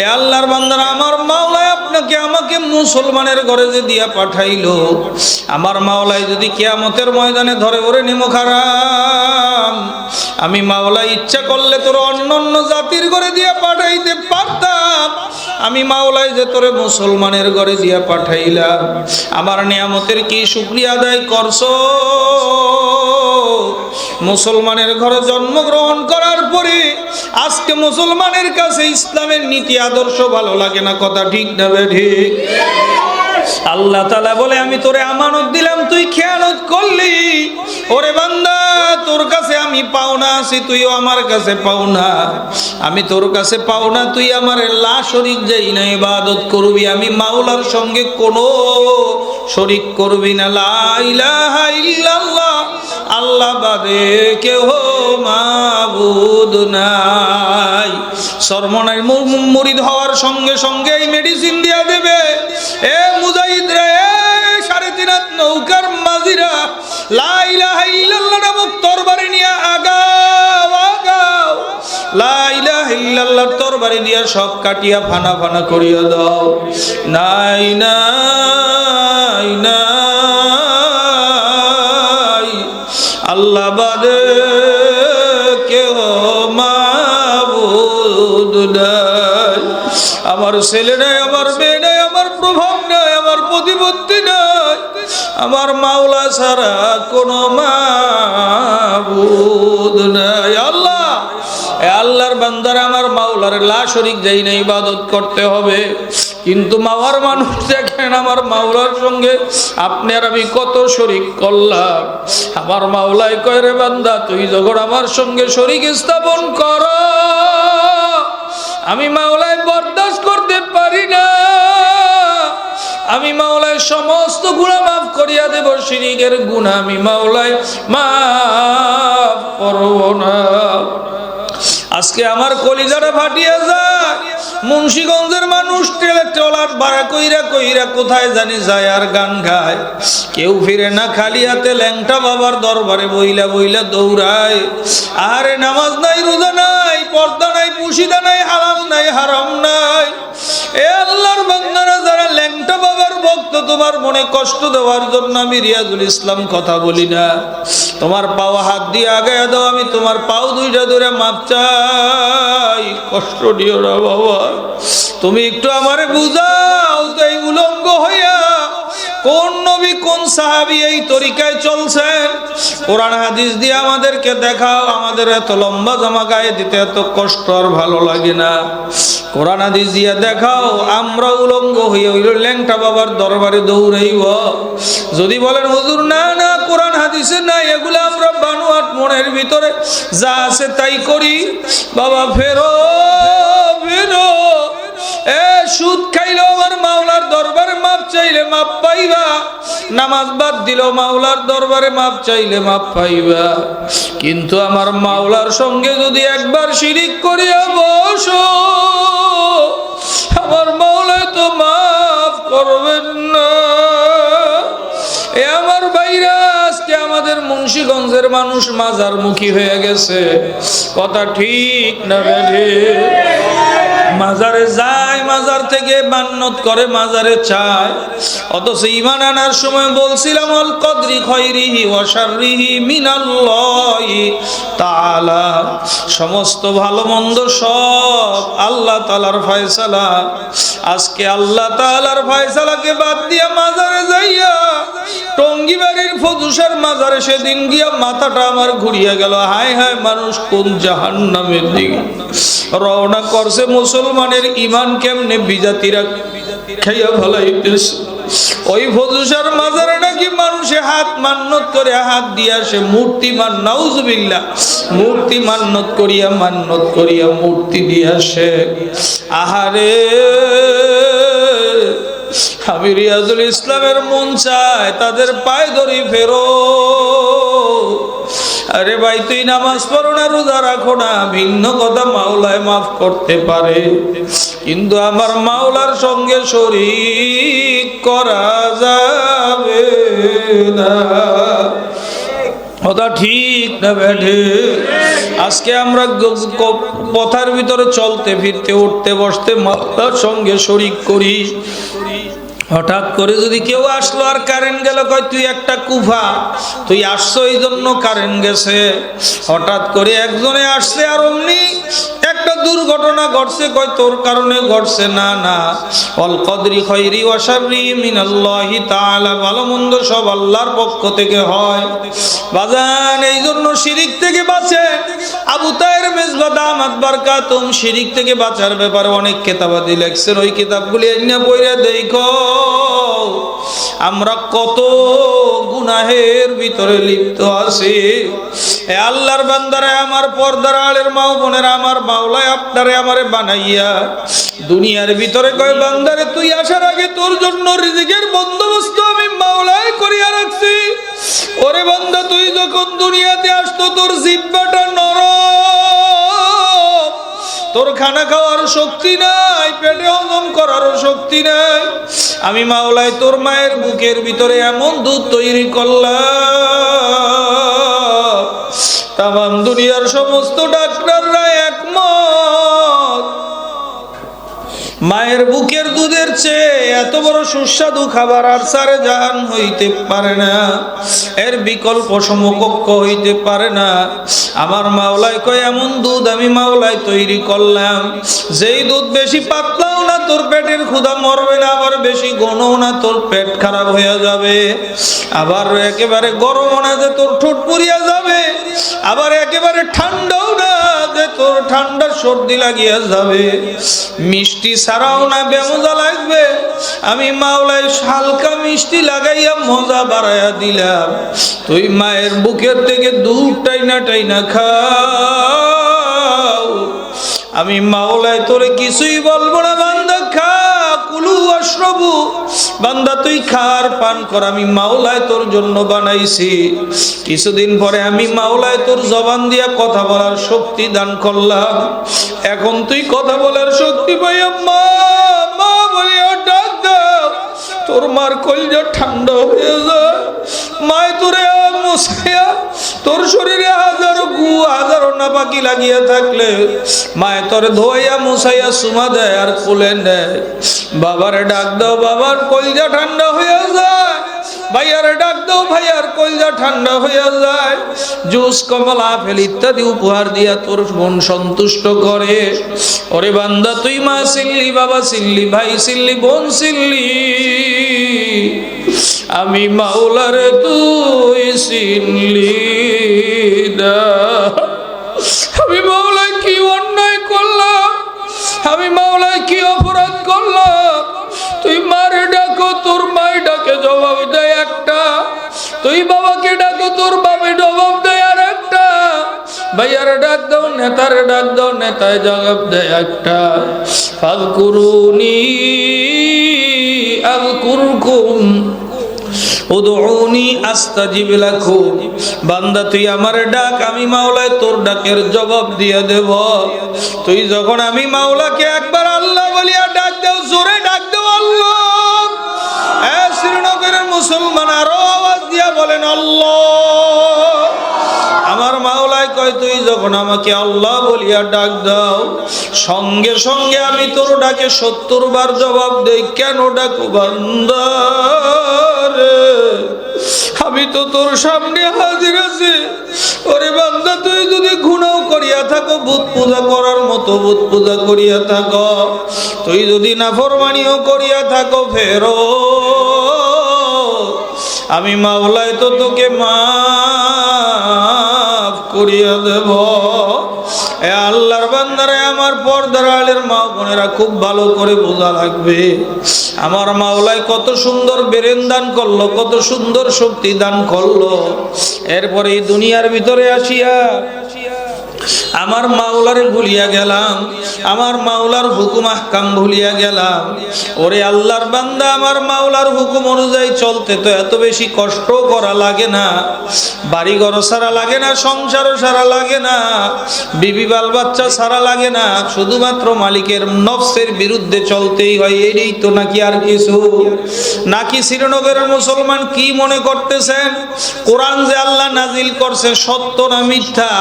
এ আল্লাহর বান্দারা, আমার মাওলায় আপনাকে আমাকে মুসলমানের ঘরে যে দিয়া পাঠাইলো, আমার মাওলায় যদি কিয়ামতের ময়দানে ধরে ওরে নিমো খারাম, আমি মাওলা ইচ্ছা করলে তোর অন্য অন্য জাতির ঘরে দিয়া পাঠাইতে পারতাম, আমি মাওলায় যে তোরে মুসলমানের ঘরে দিয়া পাঠাইলাম, আমার নিয়ামতের কি শুক্রিয়া আদায় করছ? মুসলমানের ঘরে জন্মগ্রহণ করার পরে আজকে মুসলমানের কাছে ইসলামের নীতি আদর্শ ভালো লাগে না, কথা ঠিক না ঠিক? আল্লাহ তালা বলে, আমি তোরে আমানত দিলাম, তুই খেয়ালত করলি। ওরে বান্দা, তোর কাছে আমি পাওনা আছি তুইও আমার কাছে পাওনা আমি তোর কাছে পাওনা তুই আমার লা শরিক যাই না, ইবাদত করবি। আমি মাওলার সঙ্গে কোনো শরিক করবি না। লা ইলাহা ইল্লাল্লাহ। আল্লাহ বাদে কেহ মাবুদ নাই। সরমনায় মুরিদ হওয়ার সঙ্গে সঙ্গে এই মেডিসিন দিয়া দেবে। এ মুজাহিদ রে, সাড়ে তিন হাত নৌকার মাঝিরা লাইলাহা ইল্লাল্লাহ নামক তরবারি নিয়ে আগাও আগাও। লাইলাহা ইল্লাল্লাহর তরবারি দিয়া সব কাটিয়া ফানা ফানা করিয়া দাও। নাই নাই নাই। আল্লাহ বাদে আমার ছেলে নাই, আমার মেয়ে নাই, আমার প্রভাব নাই, আমার প্রতিপত্তি নাই। আমার মাওলা ছাড়া কোনো আল্লাহ আল্লাহর বান্দার আমার মাওলার লাশরিক যাই না ইবাদত করতে হবে। কিন্তু মাওয়ার মানুষ দেখেন আমার মাওলার সঙ্গে, আপনি আর আমি কত শরিক করলাম। আমার মাওলায় কয় রে বান্দা, তুই যখন আমার সঙ্গে শরিক স্থাপন কর, আমি মাওলায় বরদাস্ত করতে পারি না। আমি মাওলায় সমস্ত গুণা মাফ করিয়া দেব, শিরিকের গুণা আমি মাওলায় মাফ করব না। আজকে আমার কলিজাটা ফাটিয়ে যায়। মুন্সিগঞ্জের মানুষ টেলে ট্রলার বাড়া কইরা কইরা কোথায় জানি যায় আর গান গায়। কেউ ফিরে না খালি হাতে ল্যাংটা বাবার দরবারে বইলা বইলা দৌড়ায়। আরে নামাজ নাই, রোজা নাই, পর্দা নাই, পুশিদা নাই ভক্ত তোমার মনে কষ্ট দেওয়ার জন্য আমি রিয়াজুল ইসলাম কথা বলি না। তোমার পাও হাত দিয়ে আগে দাও, আমি তোমার পাও দুইটা ধরে মাপ চাই। কষ্ট দিও না বাবা। তুমি একটু আমারে বুঝাও তো এই উলঙ্গ হইয়া কোন নবী, কোন সাহাবি এই তরিকায় চলছেন? কোরআন, হাদিস দিয়ে আমাদেরকে দেখাও, আমাদের এত লম্বা জামা গায়ে দিতে এত কষ্ট আর ভালো লাগে না। কোরআন হাদিস দিয়ে দেখাও, আমরা উলঙ্গ হইয়া হইল ল্যাংটা বাবার দরবারে দৌড়াইব। যদি বলেন, হুজুর, না না, কোরআন হাদিসে না এগুলো আমরা বানুয়াট মনের ভিতরে যা আছে তাই করি। বাবা, ফেরো ফেরো, এ সুদ খাইলেও আমার মাওলার দরবারে, মাপ চাইলে মাপ পাইবা। নামাজ বাদ দিল মাওলার দরবারে মাপ চাইলে মাপ পাইবা। কিন্তু আমার মাওলার সঙ্গে যদি একবার শিরিক করিয়া বসো, আমার মাওলায় তো মাফ করবেন না। এ আমার ভাইরা, আজকে আমাদের মুন্সিগঞ্জের মানুষ মাজার মুখী হয়ে গেছে। কথা ঠিক না বেঠে? মাজারে যায়, মাজার থেকে মান্নত করে মাজারে চায়। অথচ ইমান আনার সময় বলছিলাম, অল কদরি খয়রিহি ওয়াশাররিহি মিনাল্লাহি তাআলা। সমস্ত ভালো মন্দ সব আল্লাহ তালার ফয়সালা। আজকে আল্লাহ তাআলার ফয়সালাকে বাদ দিয়া মাজারে যাইয়া টঙ্গি বাড়ির ফজুসার মাজারে সেদিন গিয়া মাথাটা আমার ঘুরিয়া গেল। হায় হায় মানুষ কোন জাহান্নামের দিকে। রওনা করছে মুসলমানের ইমান কেমনে বিজাতিরা খাইয়া ভালাইতেছে ওই ফজুসার মাজারে নাকি মানুষে হাত মান্নত করে হাত দিয়া সে মূর্তি মান নাউজবিল্লা মূর্তি মান্নত করিয়া মান্নত করিয়া মূর্তি দিয়া সে আহারে, আমি রিয়াজুল ইসলামের মন চায় তাদের পায়ে ধরি ফেরো আরে ভাই, তুই নামাজ পড়ো না, রোজা রাখো না। ভিন্ন কথা মাওলায় মাফ করতে পারে। কিন্তু আমার মাওলার সঙ্গে শরীক করা যাবে না। কথা ঠিক না ব্যাঠে? আজকে আমরা পথার ভিতরে চলতে, ফিরতে, উঠতে, বসতে মাতার সঙ্গে শরিক করি। হঠাৎ করে যদি কেউ আসলো আর কারেন্ট গেল, কয়, তুই একটা কুফা, তুই আসছো এই জন্য কারেন্ট গেছে? হঠাৎ করে একজনে আসছে আর অমনি একটা দুর্ঘটনা ঘটছে, কয়, তোর কারণে ঘটছে, না না। অল কদরি খৈরি ওয়াশাররি মিনাল্লাহি তাআলা। ভালো মন্দ সব আল্লাহর পক্ষ থেকে হয়। বাজান এই জন্য শিরিক থেকে বাঁচে আবু তায়ের মেজবা দামাত বারকাতুম শিরিক থেকে বাঁচার ব্যাপারে অনেক কেতাবাদি লেখছেন। ওই কিতাবগুলি এনে পড়ে দেখো। আমরা কত গুনাহের ভিতরে লিপ্ত আছি। এ আল্লাহর বান্দারে, আমার পর্দার আলের মাও বোনের, আমার মাওলায় আপনারে আমারে বানাইয়া দুনিয়ার ভিতরে কয়, বান্দারে, তুই আসার আগে তোর জন্য রিজিকের বন্দোবস্ত আমি মাওলায় করিয়া রাখছি। ওরে বান্দা তুই যখন দুনিয়াতে আসতো, তোর জিব্বাটা নরম। তোর খানা খাওয়ার শক্তি নাই, পেটে হজম করারও শক্তি নাই। আমি মাওলায় তোর মায়ের বুকের ভিতরে এমন দুধ তৈরি করলাম। তাম দুনিয়ার সমস্ত ডাক্তাররা একমত। মায়ের বুকের দুধের চেয়ে এত বড় সুস্বাদু খাবার আর সারে জাহান হইতে পারে না। এর বিকল্প সমকক্ষ হইতে পারে না। আমার মাওলায় কয়, এমন দুধ আমি মাওলায় তৈরি করলাম। যেই দুধ বেশি পাতলাও না, তোর পেটের ক্ষুধা মরবে না, আবার বেশি ঘনও না, তোর পেট খারাপ হয়ে যাবে। আবার একেবারে গরমও না যে তোর ঠোঁট পুড়িয়া যাবে। আবার একেবারে ঠান্ডাও তোর ঠান্ডা সর্দি লাগিয়া যাবে। মিষ্টি ছাড়াও না বেমজা লাগবে। আমি মাওলায় হালকা মিষ্টি লাগাইয়া মজা বাড়াইয়া দিলাম। তুই মায়ের বুকের থেকে দুধ টাইনা টাইনা খাও। আমি মাওলায় তোরে কিছুই বলব না খা বান্দা, তুই খার পান কর, আমি মাওলায় তোর জন্য বানাইছি। কিছুদিন পরে আমি মাওলায় তোর জবান দিয়া কথা বলার শক্তি দান করলাম। এখন তুই কথা বলার শক্তি পাই মা মা বলিয়া ডাক তোর মার কলজা ঠান্ডা হয়ে যায় মায় তোরে মুসাইয়া তোর শরীরে হাজারো গু, হাজারো নাপাকি লাগিয়ে থাকলে মায় তোরে ধোয়া মুসাইয়া সুমা দেয় আর কুলে নেয়। বাবারে ডাক দাও, বাবার কলজা ঠান্ডা হয়ে যায়। ভাইয়ারে ডাক দাও, ভাইয়ার কলজা ঠান্ডা হয়ে যায়। জুস, কমলা, আপেল ইত্যাদি উপহার দিয়া তোর মন সন্তুষ্ট করে। ওরে বান্দা, তুই মা সিল্লি, বাবা সিল্লি, ভাই সিল্লি, বোন সিল্লি। আমি মাওলারে তুই সিল্লি। আমি মাওলায় কি অন্যায় করলাম? আমি মাওলায় কি অপরাধ করলাম? তুই মারে ডাকো, তোর মাই ডাকে, জবাব দেয় একটা। তুই বাবাকে ডাকো, তোর বাবা জবাব দেয় আর একটা ভাইয়ারে ডাক দাও, নেতারে ডাক দাও, নেতায় জবাব দেয় একটা। ফালকুরুনি আলকুরকুম উদউনি আস্তাজিব লাকুম। বান্দা, তুই আমার ডাক, আমি মাওলায় তোর ডাকের জবাব দিয়ে দেব। তুই যখন আমি মাওলাকে একবার আল্লাহ বলিয়া ডাক দাও, জোরে ডাক দাও আল্লাহ। শ্রীনগরের মুসলমান আরও আওয়াজ দিয়া বলেন, আল্লাহ, আমার মাওলায় কয়, তুই যখন আমাকে আল্লাহ বলিয়া ডাক দাও, সঙ্গে সঙ্গে আমি তোর ডাকে সত্তর বার জবাব দেই, কেন ডাকু বান্দারে আমি তো তোর সামনে হাজির আছি। ওরে বান্দা, তুই যদি গুণাও করিয়া থাকো ভূত পূজা করার মতো ভূত পূজা করিয়া থাকো। তুই যদি নাফরমানিও করিয়া থাকো, ফেরো। আমি মাওলায় তো তোকে মাফ করিয়া দেব। এ আমার পর্দার আলের মা বোনেরা খুব ভালো করে বোঝা লাগবে। আমার মাওলায় কত সুন্দর বেরেন দান করল, কত সুন্দর শক্তি দান করল। এরপরে এই দুনিয়ার ভিতরে আসিয়া আমার মাওলারে ভুলিয়া গেলাম, আমার মাওলার হুকুম আহকাম ভুলিয়া গেলাম। ওরে আল্লাহর বান্দা, আমার মাওলার হুকুম অনুযায়ী চলতে তো এত বেশি কষ্ট করা লাগে না। বাড়ি ঘর সারা লাগে না, সংসারও সারা লাগে না, বিবি বাল বাচ্চা সারা লাগে না। শুধুমাত্র মালিকের নফসের বিরুদ্ধে চলতেই হয় এটাই তো নাকি আর কিছু? নাকি শ্রীনগরের মুসলমান কি মনে করতেছেন? কোরআন যে আল্লাহ নাজিল করছে সত্য না মিথ্যা?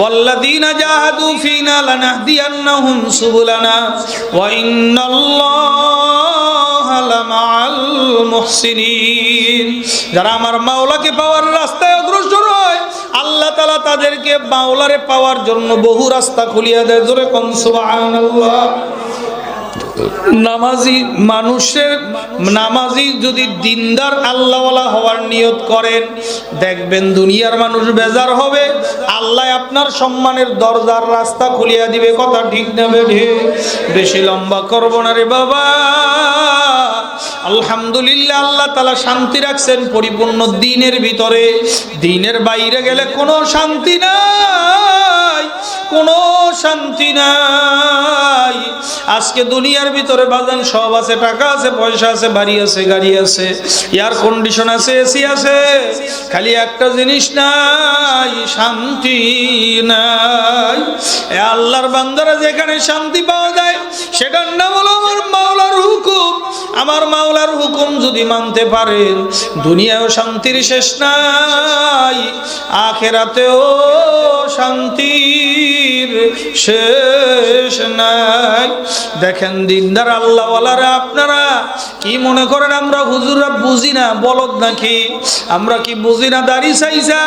ওয়াল্লাযীনা জাহাদু فينا لنهدينهم سبلنا وإن الله لمع المحسنين যারা আমার মাওলাকে পাওয়ার রাস্তায় অগ্রসর হয়, আল্লাহ তালা তাদেরকে মাওলারে পাওয়ার জন্য বহু রাস্তা খুলিয়া দেয়। জোরে সুবহানাল্লাহ। নামাজি মানুষের, নামাজি যদি দিনদার আল্লাহওয়ালা হওয়ার নিয়ত করেন, দেখবেন দুনিয়ার মানুষ বেজার হবে। আল্লাহ আপনার সম্মানের দরজার রাস্তা খুলিয়া দিবে, কথা ঠিক নেবে বেশি লম্বা করব না রে বাবা। আলহামদুলিল্লাহ আল্লাহ তালা শান্তি রাখছেন পরিপূর্ণ দিনের ভিতরে। দিনের বাইরে গেলে কোনো শান্তি নাই। কোনো শান্তি নাই। আজকে দুনিয়ার ভিতরে বাজান সব আছে, টাকা আছে, পয়সা আছে, বাড়ি আছে, গাড়ি আছে এয়ার কন্ডিশন আছে এসি আছে, খালি একটা জিনিস নাই, শান্তি নাই। আল্লাহর বান্দারা যেখানে শান্তি পাওয়া যায়, সেটার নাম হলো আমার মাওলার হুকুম। আমার মাওলার হুকুম যদি মানতে পারেন, দুনিয়াও শান্তির শেষ নাই, আখেরাতেও শান্তির শেষ নাই। দেখেন দিনদার আল্লাহওয়ালারা, আপনারা কি মনে করেন আমরা হুজুররা বুঝি না, বলদ নাকি? আমরা কি বুঝি না, দাড়ি চাইছা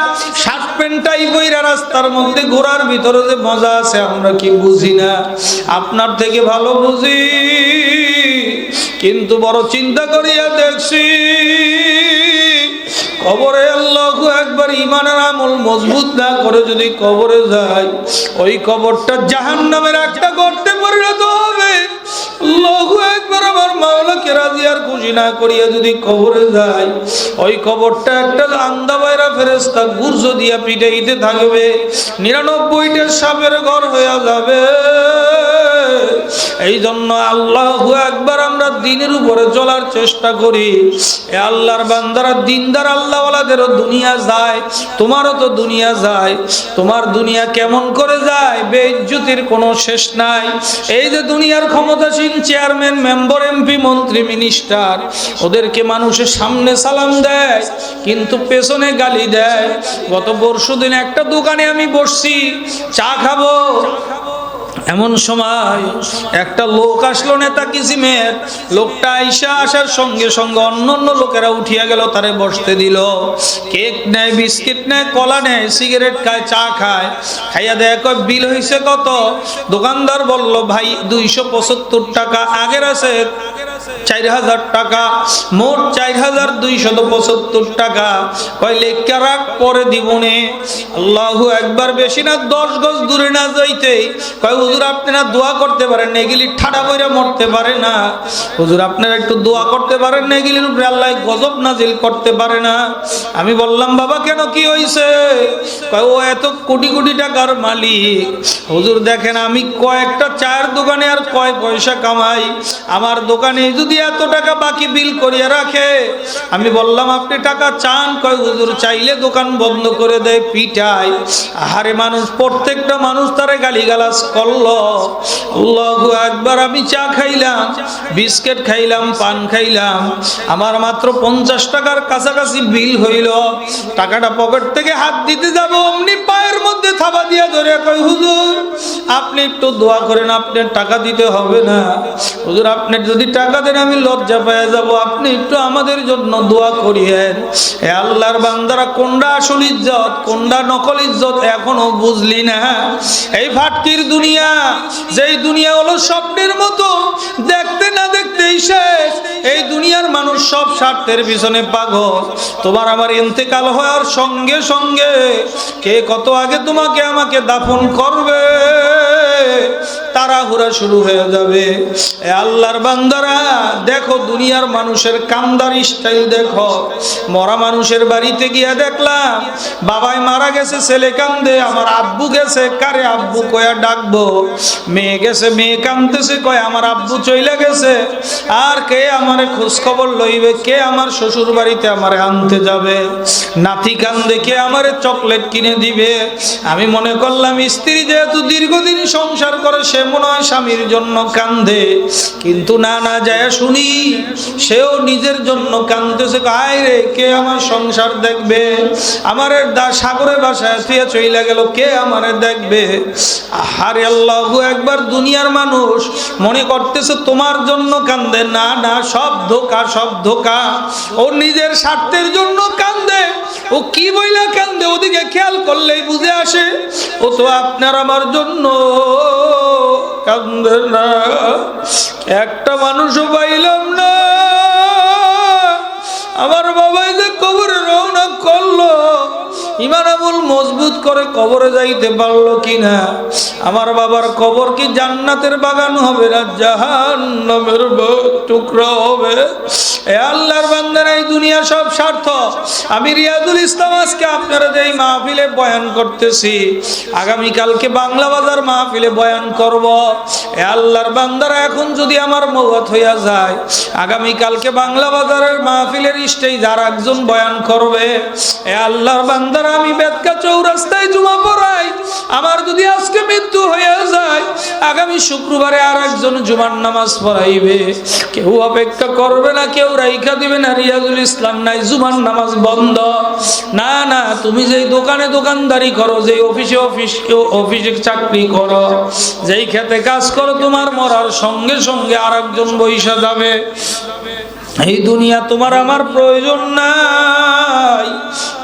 শার্ট প্যান্টটাই বইরা রাস্তার মধ্যে ঘোরার ভিতরে যে মজা আছে, আমরা কি বুঝি না? আপনার থেকে ভালো বুঝি। কিন্তু বড় চিন্তা করিয়া দেখছি, কবরে আল্লাহ একবার ইমানের আমল মজবুত না করে যদি কবরে যায়, ওই কবরটা জাহান নামের একটা গর্তে পরিণত হবে। লঘু একবার আমার মাওলাকে রাজি আর খুশি না করিয়া যদি কবরে যায়, ওই কবরটা একটা আন্দা বাইরা ফেরেস্তা গুর্জ দিয়া পিটাইতে থাকবে, নিরানব্বইটা সাপের ঘর হয়ে যাবে। এই জন্য আল্লাহ একবার আমরা দিনের উপরে চলার চেষ্টা করি। এ আল্লাহর বান্দারা দিনদার আল্লাহওয়ালাদেরও দুনিয়া যায়, তোমারও তো দুনিয়া যায়। তোমার দুনিয়া কেমন করে যায়, বেইজ্জতির কোনো শেষ নাই। এই যে দুনিয়ার ক্ষমতাসীন চেয়ারম্যান, মেম্বার, এমপি, মন্ত্রী, মিনিস্টার, ওদেরকে মানুষের সামনে সালাম দেয়, কিন্তু পেছনে গালি দেয়। গত পরশু দিন একটা দোকানে আমি বসছি, চা খাব এমন সময় একটা লোক আসলো নেতা কিসিমের লোকটা আইসা আসার সঙ্গে সঙ্গে অন্য অন্য লোকেরা উঠিয়া গেল, তারে বসতে দিল। কেক নেয়, বিস্কিট নেয়, কলা নেয়, সিগারেট খায়, চা খায়। খাইয়া দেয় বিল হয়েছে কত? দোকানদার বলল, ভাই, দুইশো পঁচাত্তর টাকা আগের আছে। চার হাজার টাকা, মোট চার হাজার টাকা। পরে দিবনে। একবার বেশি না, দশ দূরে না কয় দোয়া করতে পারেন মরতে পারে না। আপনারা একটু দোয়া করতে পারেন গজব নাজিল করতে পারে না। আমি বললাম, বাবা, কেন কি হয়েছে ও এত কোটি কোটি টাকার মালিক। হুজুর, দেখেন, আমি কয়েকটা চায়ের দোকানে আর কয় পয়সা কামাই। আমার দোকানে যদি এত টাকা বাকি বিল করিয়া রাখে? আমি বললাম, আপনি টাকা চান? কয়, হুজুর, চাইলে দোকান বন্ধ করে দেয়, পিটায়। আহারে মানুষ, প্রত্যেকটা মানুষ তারে গালিগালাজ করল। আল্লাহু একবার আমি চা খাইলাম, বিস্কিট খাইলাম, পান খাইলাম। আমার মাত্র পঞ্চাশ টাকার কাছাকাছি বিল হইল। টাকাটা পকেট থেকে হাত দিতে যাব, অমনি পায়ের মধ্যে থাবা দিয়া ধরে কই হুজুর, আপনি একটু দোয়া করেন, আপনার টাকা দিতে হবে না। হুজুর আপনি যদি টাকা দেন, আমি লজ্জা পেয়ে যাব। আপনি একটু আমাদের জন্য দোয়া করিয়েন। এ আল্লাহর বান্দারা কোনটা আসল ইজ্জত কোনটা নকল ইজ্জত এখনও বুঝলি না। এই ফাটকির দুনিয়া, যেই দুনিয়া হলো স্বপ্নের মতো, দেখতে না দেখতেই শেষ। এই দুনিয়ার মানুষ সব স্বার্থের পিছনে পাগল। তোমার আমার ইন্তেকাল হওয়ার সঙ্গে সঙ্গে কে কত আগে তোমাকে আমাকে দাফন করবে। তাড়াহুড়া শুরু হয়ে যাবে। এ আল্লাহর বান্দারা, দেখো দুনিয়ার মানুষের কান্দার স্টাইল দেখো। মরা মানুষের বাড়িতে গিয়ে দেখলাম, বাবাই মারা গেছে, ছেলে কান্দে, আমার আব্বু গেছে, কারে আব্বু কয়া ডাকবো? মেয়ে গেছে, মেয়ে কান্দতেছে কয় আমার আব্বু চইলে গেছে। আর কে আমার খোঁজ খবর লইবে? কে আমার শ্বশুর বাড়িতে আমারে আনতে যাবে? নাতি কান্দে, কে আমারে চকলেট কিনে দিবে? আমি মনে করলাম, স্ত্রী যেহেতু দীর্ঘদিন সংসার করে, সে মনে হয় স্বামীর জন্য কান্দে। কিন্তু না না যায় শুনি, সেও নিজের জন্য কান্দতেছে আয় রে, কে আমার সংসার দেখবে? আমারে দা সাগরে বাসায় থুয়ে চইলা গেল, কে আমারে দেখবে? আহারে আল্লাহ একবার দুনিয়ার মানুষ মনে করতেছে, তোমার জন্য কান্দে। না না, সব ধোকা সব ধোকা। ও নিজের স্বার্থের জন্য কান্দে। ও কি বইলা কান্দে? ওদিকে খেয়াল করলেই বুঝে আসে, ও তো আপনার আমার জন্য কান্দে না। একটা মানুষও পাইলাম না। আমার বাবাই যে কবরে রওনা করল, ইমান আমল মজবুত করে কবরে যাইতে পারল কিনা? আমার বাবার কবর কি জান্নাতের বাগান হবে না জাহান্নামের টুকরা হবে? এ আল্লাহর বান্দার এই দুনিয়া সব স্বার্থ আমি আপনারা যে মাহফিলে বয়ান করতেছি আগামী কালকে বাংলা বাজার মাহফিলে বয়ান করব। এ আল্লাহর বান্দারা এখন যদি আমার মৌত হইয়া যায় আগামী কালকে বাংলা বাজারের মাহফিলের স্টেজ আর একজন বয়ান করবে। এ আল্লাহর বান্দারা, আমি বেদকা চৌরাস্তায় জুমা পড়াই, আমার যদি আজকে মৃত্যু হইয়া যায়, আগামী শুক্রবারে আর একজন জুমার নামাজ পড়াইবে। কেউ অপেক্ষা করবে না, কেউ রাইখা দিবে না, রিয়াজুল ইসলাম নাই, জুমার নামাজ বন্ধ। না না, তুমি যেই দোকানে দোকানদারি করো, যেই অফিসে অফিস অফিসে চাকরি করো, যেই খেতে কাজ করো, তোমার মরার সঙ্গে সঙ্গে আর একজন বৈশা যাবে। এই দুনিয়া তোমার আমার প্রয়োজন নাই।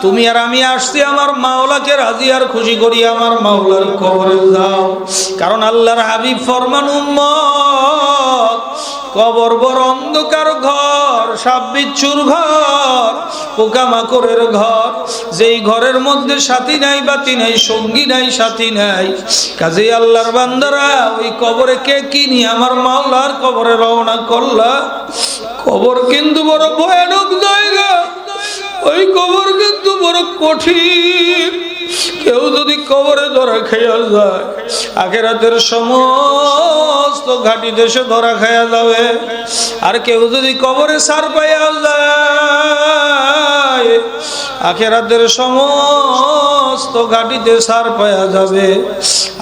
তুমি আর আমি আসছি আমার মাওলাকে রাজি আর খুশি করি আমার মাওলার কবরে যাও। কারণ আল্লাহর হাবিব ফরমান উম্মত। কবর বড় অন্ধকার ঘর সাপ বিচ্ছুর ঘর, পোকামাকড়ের ঘর। যেই ঘরের মধ্যে সাথী নাই, বাতি নাই, সঙ্গী নাই, সাথী নাই কাজে আল্লাহর বান্দারা, ওই কবরে কে কিনি আমার মাওলার কবরে রওনা করলা? কবর কিন্তু বড় ভয়ানক জায়গা। ওই কবর কিন্তু বড় কঠিন। কেউ যদি কবরে ধরা খাইয়া যায়, আখেরাতের সমস্ত ঘাটি দেশে ধরা খাইয়া যাবে। আর কেউ যদি কবরে সার পাইয়া যায়, আখেরাতের সমস্ত ঘাটিতে সার পাইয়া যাবে।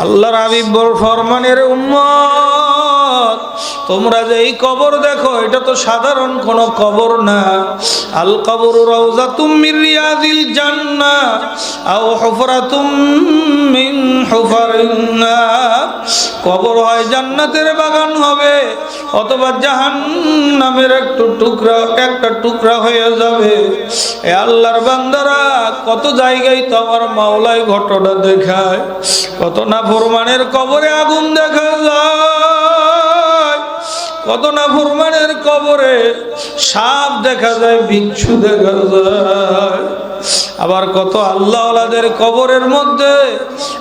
আল্লাহর হাবিব বল, ফরমানের উম্মত তোমরা যে এই কবর দেখো, এটা তো সাধারণ কোনো কবর না। আল কবর কবর হয় জান্নাতের বাগান হবে, অথবা জাহান্নামের একটু টুকরা, একটা টুকরা হয়ে যাবে। এ আল্লাহর বান্দারা, কত জায়গায় তো আমার মাওলায় ঘটনা দেখায়, কত না ফরমানের কবরে আগুন দেখা যায়। কত না ফুরমানের কবরে সাপ দেখা যায়, বিচ্ছু দেখা যায়। আবার কত আল্লাহদের কবরের মধ্যে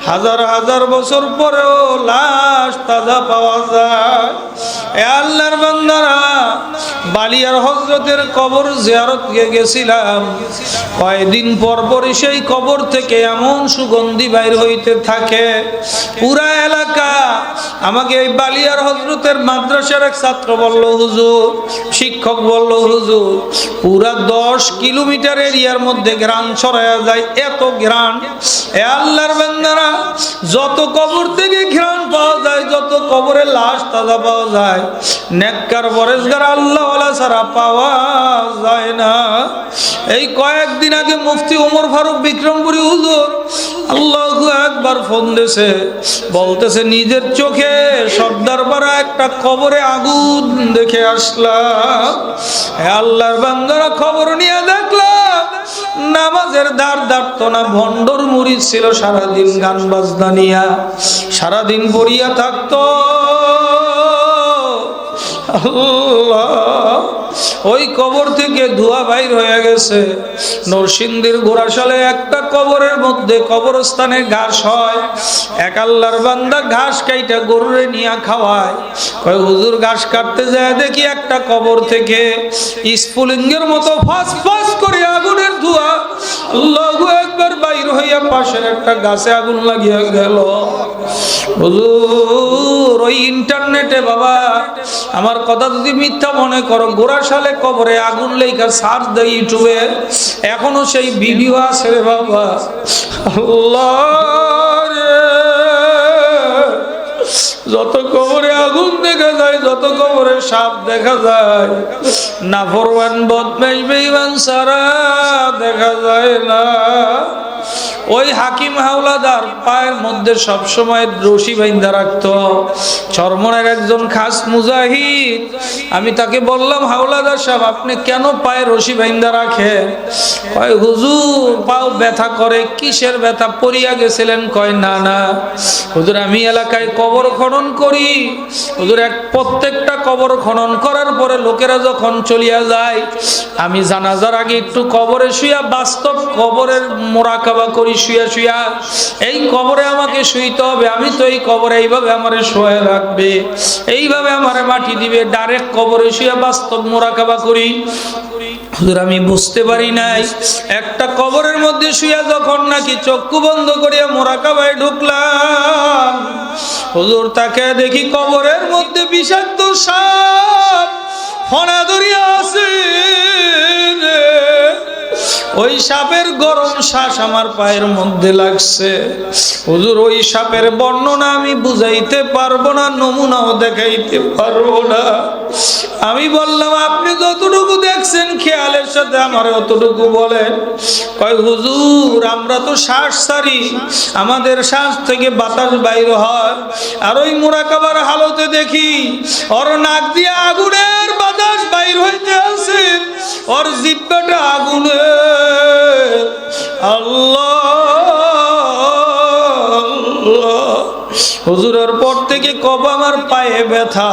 হাজার হাজার বছর পরেও লাশ তাজা পাওয়া যায়। আল্লাহর বান্দারা বালিয়ার হজরতের কবর জিয়ারতকে গেছিলাম। কয়েকদিন পর পরই সেই কবর থেকে এমন সুগন্ধি বাইর হইতে থাকে। পুরা এলাকা আমাকে এই বালিয়ার হজরতের মাদ্রাসার এক ছাত্র বলল, হুজুর, শিক্ষক বলল, হুজুর, পুরা দশ কিলোমিটার এরিয়ার মধ্যে গ্রাম ছড়ায়া যায়, এত গ্রাম এ আল্লাহর বান্দারা, যত কবর থেকে ঘ্রাণ পাওয়া যায়, যত কবরে লাশ তাজা পাওয়া যায়, নেককার বরেজগার আল্লাহ ছাড়া পাওয়া যায় না। এই কয়েকদিন আগে মুফতি ওমর ফারুক বিক্রমপুরী, হুজুর আল্লাহ একবার ফোন দিয়েছে বলতেছে, নিজের চোখে একটা কবরে আগুন দেখে খবর নিয়ে দেখলাম, নামাজের দাঁড় দাঁড়তো না, ভণ্ডর মুড়ি ছিল, সারাদিন গান বাজনা নিয়া, সারাদিন পড়িয়া থাকতো। আল্লাহ, ওই কবর থেকে ধোয়া বাইর হয়ে গেছে। নরসিংদীর ঘোরাশালে একটা কবরের মধ্যে কবরস্থানে ঘাস হয়। এক আল্লাহর বান্দা ঘাস কাইটা গরুরে নিয়ে খাওয়ায়। কয়, হুজুর, ঘাস কাটতে যায় দেখি একটা কবর থেকে স্ফুলিঙ্গের মতো ফাঁস ফাঁস করে আগুনের ধোয়া আল্লাহ একবার বাইর হইয়া পাশের একটা গাছে আগুন লাগিয়া গেল হুজুর, ওই ইন্টারনেটে বাবা, আমার কথা যদি মিথ্যা মনে করো গোড়াশালে কবরে আগুন লেখা সার্চ দেয় ইউটিউবে, এখনও সেই ভিডিও আছে রে বাবা আল্লাহ। যত কবরে আগুন দেখা যায়, যত কবরে সাপ দেখা যায় না ফরওয়ান বদমাইশ, বেঈমান সারা দেখা যায় না। ওই হাকিম হাওলাদার পায়ের মধ্যে সবসময় রশি বাইন্দা রাখতো। চরমনের একজন খাস মুজাহিদ। আমি তাকে বললাম, হাওলাদার সাহেব, আপনি কেন পায়ে রশি বাইন্দা রাখেন? কয়, হুজুর, পাও ব্যথা করে, কিসের ব্যথা? পড়িয়া গেছিলেন। কয়, না না। হুজুর, আমি এলাকায় কবর খনন করি। হুজুর, এক প্রত্যেকটা কবর খনন করার পরে লোকেরা যখন চলিয়া যায়, আমি জানাজার আগে একটু কবরে শুয়া বাস্তব কবরের মোরাকাবা করি শুয়া শুয়া, এই কবরে আমাকে শুইতে হবে, আমি তো এই কবরে এইভাবে আমারে শোয়া রাখবে, এইভাবে আমারে মাটি দিবে ডাইরেক্ট কবরে শুয়া বাস্তব মোরাকাবা করি আমি বুঝতে পারি নাই, একটা কবরের মধ্যে শুয়া যখন নাকি চক্ষু বন্ধ করিয়া মোরাকাবায় ঢুকলাম, হুজুর, তাকে দেখি কবরের মধ্যে বিষাক্ত সাপ ফনা ধরিয়া আছে। ওই সাপের গরম শ্বাস আমার পায়ের মধ্যে লাগছে। হুজুর, ওই সাপের বর্ণনা আমি বুঝাইতে পারব না, নমুনাও দেখাইতে পারব না। আমি বললাম, আপনি যতটুকু দেখছেন খেয়ালের সাথে আমার অতটুকু বলেন। কয়, হুজুর, আমরা তো শ্বাস সারি আমাদের শ্বাস থেকে বাতাস বাইর হয়। আর ওই মোরাকাবার হালতে দেখি, ওর নাক দিয়ে আগুনের বাতাস বাইর হইতে আছে। ওর জিব্বাটা আগুনে। আল্লাহ। হুজুরের পর থেকে কব আমার পায়ে ব্যথা।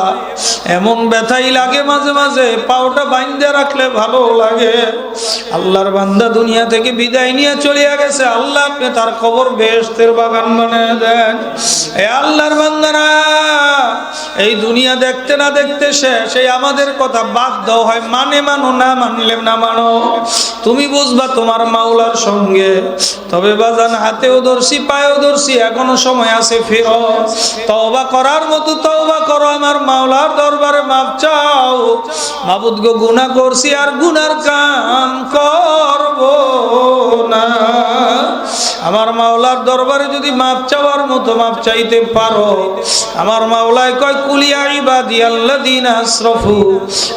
এমন ব্যথাই লাগে মাঝে মাঝে, পাওটা বাইন্দে রাখলে ভালো লাগে। আল্লাহর বান্দা দুনিয়া থেকে বিদায় নিয়ে চলিয়া গেছে। আল্লাহ আপনি তার খবর বেহেশতের বাগান বানিয়ে দেন। আল্লাহর বান্দারা, এই দুনিয়া দেখতে না দেখতে শেষ। এই আমাদের কথা বাদ দাও, হয় মানে মানো, না মানলে না মানো। তুমি বুঝবা তোমার মাওলার সঙ্গে। তবে বাজান, হাতেও ধরছি, পায়েও ধরছি, এখনও সময় আছে ফেরো তওবা করার মতো তওবা করো, আমার মাওলার দরবারে মাপ চাও। মাবুদ গো গুনাহ করছি আর গুনার কাম মাওলার দরবারে যদি মাপ চাওয়ার মতো মাপ চাইতে পারো। আমার মাওলায় কয়, কুলিয়া ইবাদি আল্লাযিনা আসরাফু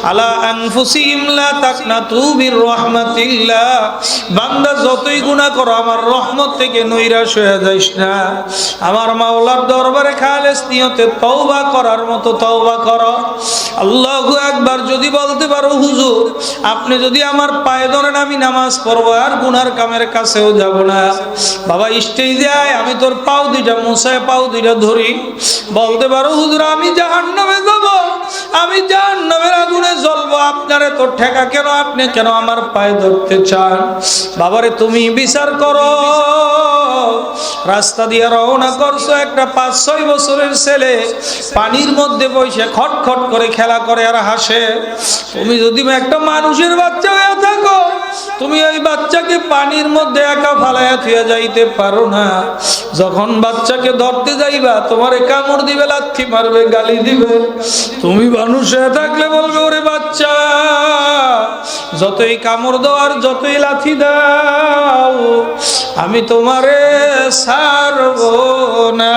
আলা আনফুসিহিম লা তাকনাতু মির রাহমাতিল্লাহ বান্দা যতই গুনাহ করো, আমার রহমত থেকে নৈরাশ হয়ে যাইস না। আমার মাওলার দরবারে খালেস নিয়তে তওবা করার মতো তওবা করো। আল্লাহু একবার যদি বলতে পারো, হুজুর, আপনি যদি আমার পায়ে ধরেন, আমি নামাজ পড়ব, আর গুনার কামের কাছেও যাব না। বাবা, স্টেজ যায় আমি তোর পাও দুইটা মুসায় পাও দুইটা ধরি। বলতে পারো, হুজুর, আমি জাহান নামে যাব, আমি জাহান নামের আগুনে জ্বলবো। আপনারে তোর ঠেকা কেন? আপনি কেন আমার পায়ে ধরতে চান? বাবারে, তুমি বিচার করো। রাস্তা দিয়ে রওনা করছ একটা পাঁচ, ছয় বছরের ছেলে, পানির মধ্যে বসে খটখট করে খেলা করে আর হাসে। তুমি যদি একটা মানুষের বাচ্চা হয়ে থাকো, তুমি ওই বাচ্চাকে পানির মধ্যে একা ফালাইয়া থুয়ে যাইতে পারো না। যখন বাচ্চাকে ধরতে যাইবা, তোমার কামড় দিবে, লাথি মারবে, গালি দিবে। তুমি মানুষ হয়ে থাকলে বলবে, ওরে বাচ্চা যতই কামড় দেওয়ার যতই লাথি দাও, আমি তোমারে সারব না।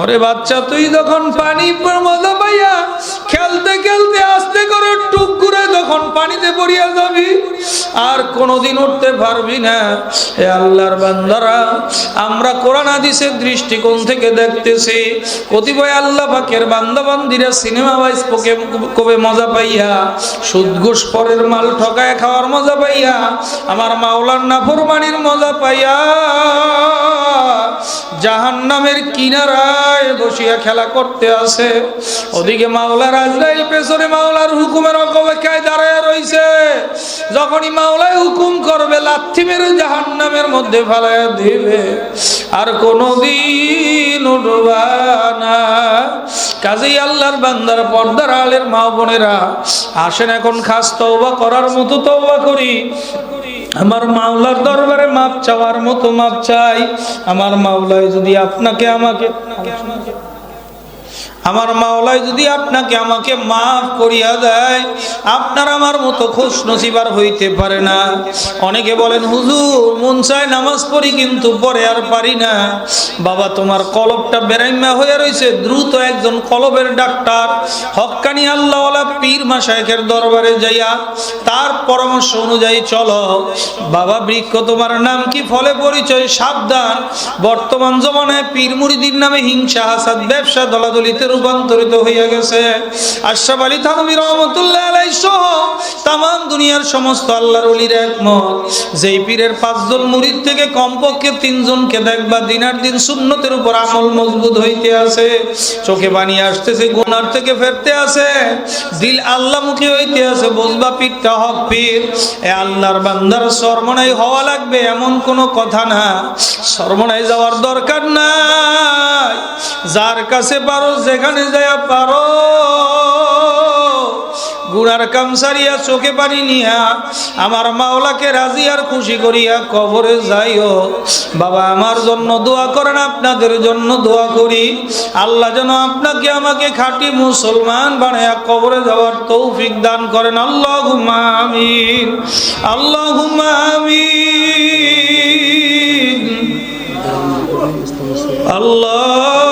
ওরে বাচ্চা, তুই যখন পানি মজা পাইয়া খেলতে খেলতে আস্তে করে টুক করে যখন পানিতে পড়িয়া যাবি, আর কোনোদিন উঠতে পারবি না। হে আল্লাহর বান্দারা, আমরা কোরআন হাদিসের দৃষ্টিকোণ থেকে দেখতেছি, কতিপয় আল্লাহ পাকের বান্দা বান্দিরা সিনেমা বাইস পোকে কবে মজা পাইয়া সুদ ঘুষ পরের মাল ঠকায় খাওয়ার মজা পাইয়া, আমার মাওলার নাফরমানির মজা পাইয়া জাহান্নামের কিনারায় বসিয়া খেলা করতে আছে ওদিকে মাওলার আজরাইল, পেছনে মাওলার হুকুমের অপেক্ষায় দাঁড়ায় রইছে। যখনই মাওলায় হুকুম করবে, লাথি মেরে জাহান্নামের মধ্যে ফেলাইয়া দিবে। আর কোনোদিন উঠবা না। কাজেই আল্লাহর বান্দার পর্দার আলের মা বোনেরা, আসেন এখন খাস তওবা করার মতো তৌবা করি। আমার মাওলার দরবারে মাপ চাওয়ার মতো মাপ চাই। আমার মাওলায় যদি আপনাকে আমাকে আমার মাওলায় যদি আপনাকে আমাকে মাফ করিয়া দেয়, আপনার আমার মতো খুশ নসিবার হইতে পারে না। অনেকে বলেন, হুজুর, মন চায় নামাজ পড়ি কিন্তু পরে আর পারি না। বাবা, তোমার কলবটা বেরাইমা হয়ে রয়েছে দ্রুত একজন কলবের ডাক্তার হক্কানি আল্লাহওয়ালা পীর মাসায়কের দরবারে যাইয়া তার পরামর্শ অনুযায়ী চলো। বাবা, বৃক্ষ তোমার নাম কি? ফলে পরিচয় সাবধান। বর্তমান জমানায় পীর মুরিদির নামে হিংসা, হাসাদ, ব্যবসা, দলাদলিতে রূপান্তরিত হইয়া গেছে। আশরাফ আলী থানবী রহমতুল্লাহ আলাই সহ দুনিয়ার সমস্ত আল্লাহর অলির একমত। যেই পীরের পাঁচজন মুরিদ থেকে কমপক্ষে তিনজনকে দেখবা দিনার দিন উপর আমল মজবুত হইতে আছে। চোখে পানি আসতেছে, গুনার থেকে ফেরতে আছে। দিল আল্লাহ মুখী হইতে আছে বসবা পীরটা হক পীর। এ আল্লাহর বান্দার সরমনাই হওয়া লাগবে, এমন কোনো কথা না। সরমনাই যাওয়ার দরকার নাই। যার কাছে পারো, যেখানে যায় পারো। গুড়ার কাম সারিয়া চোখে পানি নিয়া আমার মাওলাকে রাজি আর খুশি করিয়া কবরে যাইও। বাবা, আমার জন্য দোয়া করেন, আপনাদের জন্য দোয়া করি। আল্লাহ যেন আপনাকে, আমাকে খাঁটি মুসলমান বানায়া কবরে যাওয়ার তৌফিক দান করেন। আল্লাহ আমিন আল্লাহ আমিন। আল্লাহ